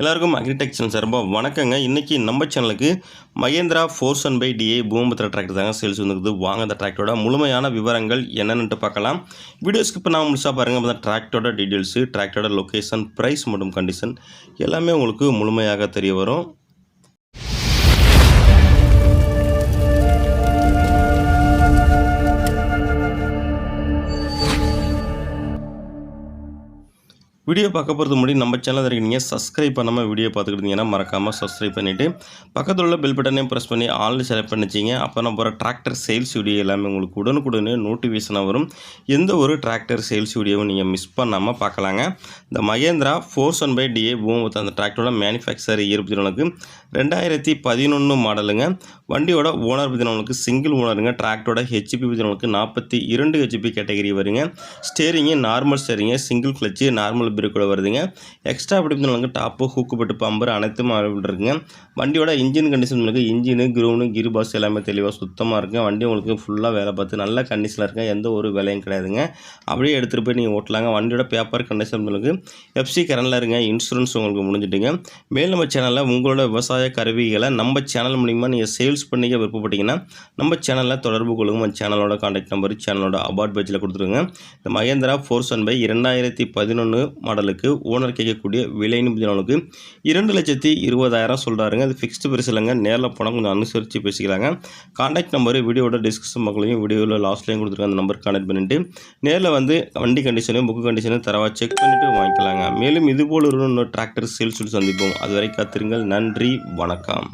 எல்லாருக்கும் அக்ரிடெக்சர் சார்பாக வணக்கங்க. இன்றைக்கி நம்ம சேனலுக்கு Mahindra force and by DA பூமபத்திர tractor தாங்க சேல்ஸ் வந்துருக்குது. வாங்க அந்த டிராக்டரோட முழுமையான விவரங்கள் என்னென்னு பார்க்கலாம். வீடியோஸ்க்கு இப்போ நான் முழுசாக பாருங்கள் அப்போ தான் டிராக்டரோட டீட்டெயில்ஸு டிராக்டரோட லொக்கேஷன் ப்ரைஸ் மற்றும் கண்டிஷன் எல்லாமே உங்களுக்கு முழுமையாக தெரிய வரும். வீடியோ பார்க்க போகிறது முன்னாடி நம்ம சேனல் இருக்கீங்க சப்ஸ்கிரைப் பண்ணாமல் வீடியோ பார்த்துக்கிட்டீங்கன்னா மறக்காமல் சப்ஸ்கிரைப் பண்ணிவிட்டு பக்கத்தில் உள்ள பெல் பட்டனையும் ப்ரெஸ் பண்ணி ஆல்ரெடி செலக்ட் பண்ணிச்சிங்க அப்போ நான் போகிற டிராக்டர் சேல்ஸ் வீடியோ எல்லாமே உங்களுக்கு உடனுக்குடனே நோட்டிஃபிகேஷனாக வரும். எந்த ஒரு டிராக்டர் சேல்ஸ் வீடியோவும் நீங்கள் மிஸ் பண்ணாமல் பார்க்கலாங்க. இந்த Mahindra four one five D பூமத் அந்த டிராக்டரோட மேனுஃபேக்சர் இயர் நாலுக்கு ரெண்டாயிரத்தி பதினொன்று மாடலுங்க வண்டியோட ஓனர் பதினொன்றுக்கு சிங்கிள் ஓனருங்க டிராக்டரோட ஹெச்பி பதினொன்றுக்கு நாற்பத்தி இரண்டு ஹெச்பி கேட்டகரி வருங்க. Steering normal steering single clutch normal brake கூட வருதுங்க. எக்ஸ்ட்ரா பிடிப்பு டாப்பு ஹூக்கு பட்டு பம்பர் அனைத்தும் இருக்குங்க வண்டியோட இன்ஜின் கண்டிஷன் உங்களுக்கு இன்ஜினு க்ரூனு கிரு பாஸ் எல்லாமே தெளிவாக சுத்தமாக இருக்குங்க. வண்டி உங்களுக்கு ஃபுல்லாக வேலை பார்த்து நல்ல கண்டிஷனில் இருக்குங்க. எந்த ஒரு வேலையும் கிடையாதுங்க. அப்படியே எடுத்துகிட்டு போய் நீங்கள் ஓட்டலாங்க. வண்டியோட பேப்பர் கண்டிஷன் உங்களுக்கு எஃப்சி கரண்டில் இருங்க. இன்சூரன்ஸ் உங்களுக்கு முடிஞ்சிட்டுங்க. மேல் நம்ம சேனலில் உங்களோட விவசாய கருவிகளை நம்ம சேனல் மூலிமா நீங்கள் சேல்ஸ் பண்ணிக்க விருப்பப்பட்டீங்கன்னா நம்ம சேனலில் தொடர்பு கொள்ளுங்க. நம்ம சேனலோட கான்டாக்ட் நம்பர் சேனலோட அபார்ட் பேஜில் கொடுத்துருங்க. இந்த மகேந்திரா ஃபோர் ஒன் பை இரண்டாயிரத்தி பதினொன்று மாடலுக்கு ஓனர் கேட்கக்கூடிய விலைன்னு பார்த்தீங்கன்னா இரண்டு லட்சத்தி இருபதாயிரம் சொல்கிறாருங்க அது ஃபிக்ஸ்டு பிரைஸ் இல்லைங்க. நேரில் போனால் கொஞ்சம் அனுசரித்து பேசிக்கலாங்க. காண்டாக்ட் நம்பர் வீடியோட டிஸ்கிரிப்ஷன் மக்களையும் வீடியோவில் லாஸ்ட்லேயும் கொடுத்துருக்காங்க. அந்த நம்பர் கான்டாக்ட் பண்ணிவிட்டு நேரில் வந்து வண்டி கண்டிஷனையும் புக்கு கண்டிஷனையும் தரவா செக் பண்ணிவிட்டு வாங்கிக்கலாங்க. மேலும் இதுபோல் ஒரு இன்னொரு டிராக்டர் சேல்ஸ் சந்திப்போம். அது வரை காத்திருங்கள். நன்றி. வணக்கம்.